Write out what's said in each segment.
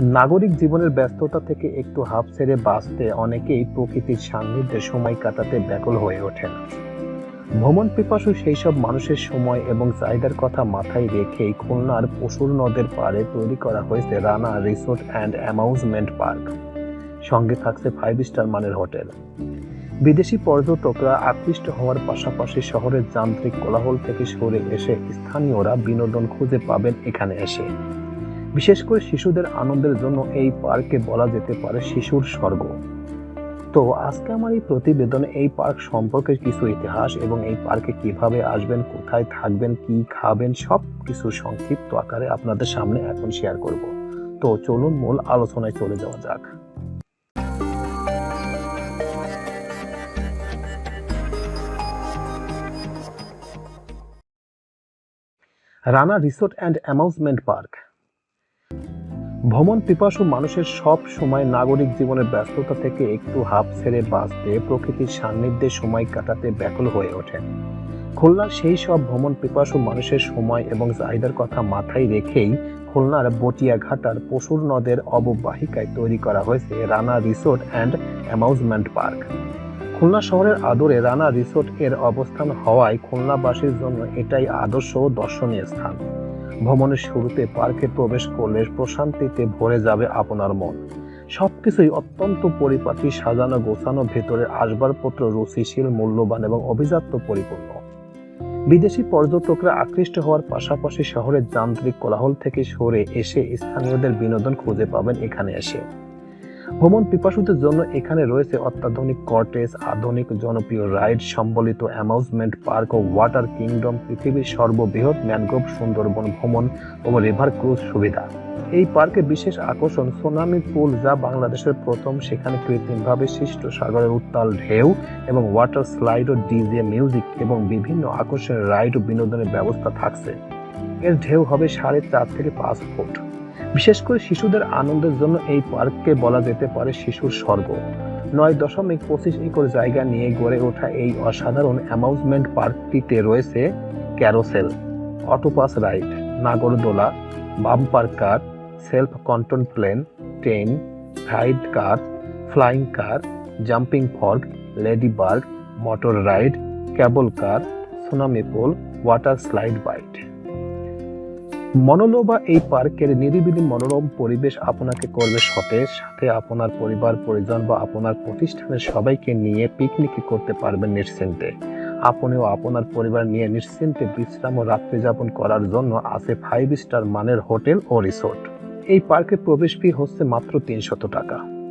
নাগরিক জীবনের ব্যস্ততা থেকে একটু হাফ ছেড়ে বাঁচতে অনেকেই প্রকৃতির সান্নিধ্যে সময় কাটাতে ব্যাকুল হয়ে ওঠেন। ভ্রমণ পিপাসু সেই সব মানুষের সময় এবং চাহিদার কথা মাথায় রেখেই খুলনার পশুর নদের পাড়ে তৈরি করা হয়েছে Rana resort and amusement park. সঙ্গে থাকছে ফাইভ স্টার মানের হোটেল। বিদেশি পর্যটকরা আকৃষ্ট হওয়ার পাশাপাশি শহরের যান্ত্রিক কোলাহল থেকে সরে এসে স্থানীয়রা বিনোদন খুঁজে পাবেন এখানে এসে। বিশেষ করে শিশুদের আনন্দের জন্য এই পার্কে বলা যেতে পারে শিশুর স্বর্গ। তো আজকে আমার এই প্রতিবেদনে এই পার্ক সম্পর্কে কিছু ইতিহাস এবং এই পার্কে কীভাবে আসবেন, কোথায় থাকবেন, কি খাবেন সব কিছু সংক্ষিপ্ত আকারে আপনাদের সামনে এখন শেয়ার করব। তো চলুন মূল আলোচনায় চলে যাওয়া যাক। Rana resort and amusement park. ভ্রমণ পিপাসু মানুষের সব সময় নাগরিক জীবনের ব্যস্ততা থেকে একটু হাফ ছেড়ে বাঁচতে প্রকৃতির সান্নিধ্যে সময় কাটাতে ব্যাকুল হয়ে ওঠেন খুলনার সেই সব ভ্রমণ পিপাসু মানুষের সময় এবং চাহিদার কথা মাথায় রেখেই খুলনার বটিয়াঘাটার পশুর নদের অববাহিকায় তৈরি করা হয়েছে Rana resort and amusement park. Khulna শহরের আদরে রানা রিসোর্ট এর অবস্থান হওয়ায় খুলনাবাসীর জন্য এটাই আদর্শ দর্শনীয় স্থান। ভ্রমণের শুরুতে পার্কে প্রবেশ করলে প্রশান্তিতে ভরে যাবে আপনার মন। সবকিছুই অত্যন্ত পরিপাটি, সাজানো গোছানো, ভেতরের আসবাবপত্র রুচিশীল, মূল্যবান এবং অভিজাত্য পরিপূর্ণ। বিদেশি পর্যটকরা আকৃষ্ট হওয়ার পাশাপাশি শহরের যান্ত্রিক কোলাহল থেকে সরে এসে স্থানীয়দের বিনোদন খুঁজে পাবেন এখানে এসে। ভ্রমণ পিপাসুদের জন্য এখানে রয়েছে অত্যাধুনিক কর্টেজ, আধুনিক জনপ্রিয় রাইড, সম্বলিত অ্যামাউজমেন্ট পার্ক ও ওয়াটার কিংডম, পৃথিবীর সর্ববৃহৎ ম্যানগ্রোভ সুন্দরবন ভ্রমণ ও রিভার ক্রুজ সুবিধা। এই পার্কে বিশেষ আকর্ষণ সোনামি পুল যা বাংলাদেশের প্রথম, সেখানে কৃত্রিমভাবে সৃষ্ট সাগরের উত্তাল ঢেউ এবং ওয়াটার স্লাইড ও ডিজে মিউজিক এবং বিভিন্ন আকর্ষণীয় রাইড ও বিনোদনের ব্যবস্থা থাকছে। এর ঢেউ হবে সাড়ে চার থেকে পাঁচ ফুট। বিশেষ করে শিশুদের আনন্দের জন্য এই পার্ককে বলা যেতে পারে শিশুর স্বর্গ। নয় দশমিক পঁচিশ একর জায়গা নিয়ে গড়ে ওঠা এই অসাধারণ অ্যামাউজমেন্ট পার্কটিতে রয়েছে ক্যারোসেল, অটোপাস রাইড, নাগরদোলা bumper car, self control plane, train, ride car, flying car, jumping frog ladybug motor ride, cable car, tsunami pool, water slide byte. মনোলোবা এই পার্কের নিরিবিলি মনোরম পরিবেশ আপনাকে করবে সতেজ, সাথে আপনার পরিবার, পরিজন বা আপনার প্রতিষ্ঠানের সবাইকে নিয়ে পিকনিক করতে পারবেন নিশ্চিন্তে। আপনিও আপনার পরিবার নিয়ে নিশ্চিন্তে বিশ্রাম ও রাত্রি যাপন করার জন্য আছে ফাইভ স্টার মানের হোটেল ও রিসোর্ট এই পার্কে প্রবেশ ফি হচ্ছে মাত্র তিনশত টাকা।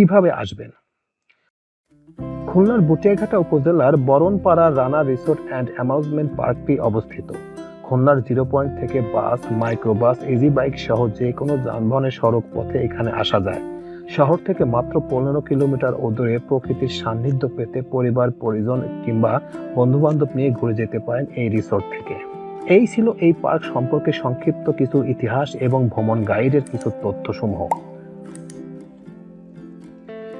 কীভাবে আসবেন? খুলনার বুটিয়াঘাটা উপজেলার Baranpara Rana resort and amusement পার্কটি অবস্থিত। খুলনার জিরো পয়েন্ট থেকে বাস, মাইক্রোবাস, ইজি বাইক সহ যে কোনো যানবাহনের সড়ক পথে এখানে আসা যায়। শহর থেকে মাত্র পনেরো কিলোমিটার দূরে প্রকৃতির সান্নিধ্য পেতে পরিবার, পরিজন কিংবা বন্ধু বান্ধব নিয়ে ঘুরে যেতে পারেন এই রিসোর্ট থেকে। এই ছিল এই পার্ক সম্পর্কে সংক্ষিপ্ত কিছু ইতিহাস এবং ভ্রমণ গাইডের কিছু তথ্যসমূহ।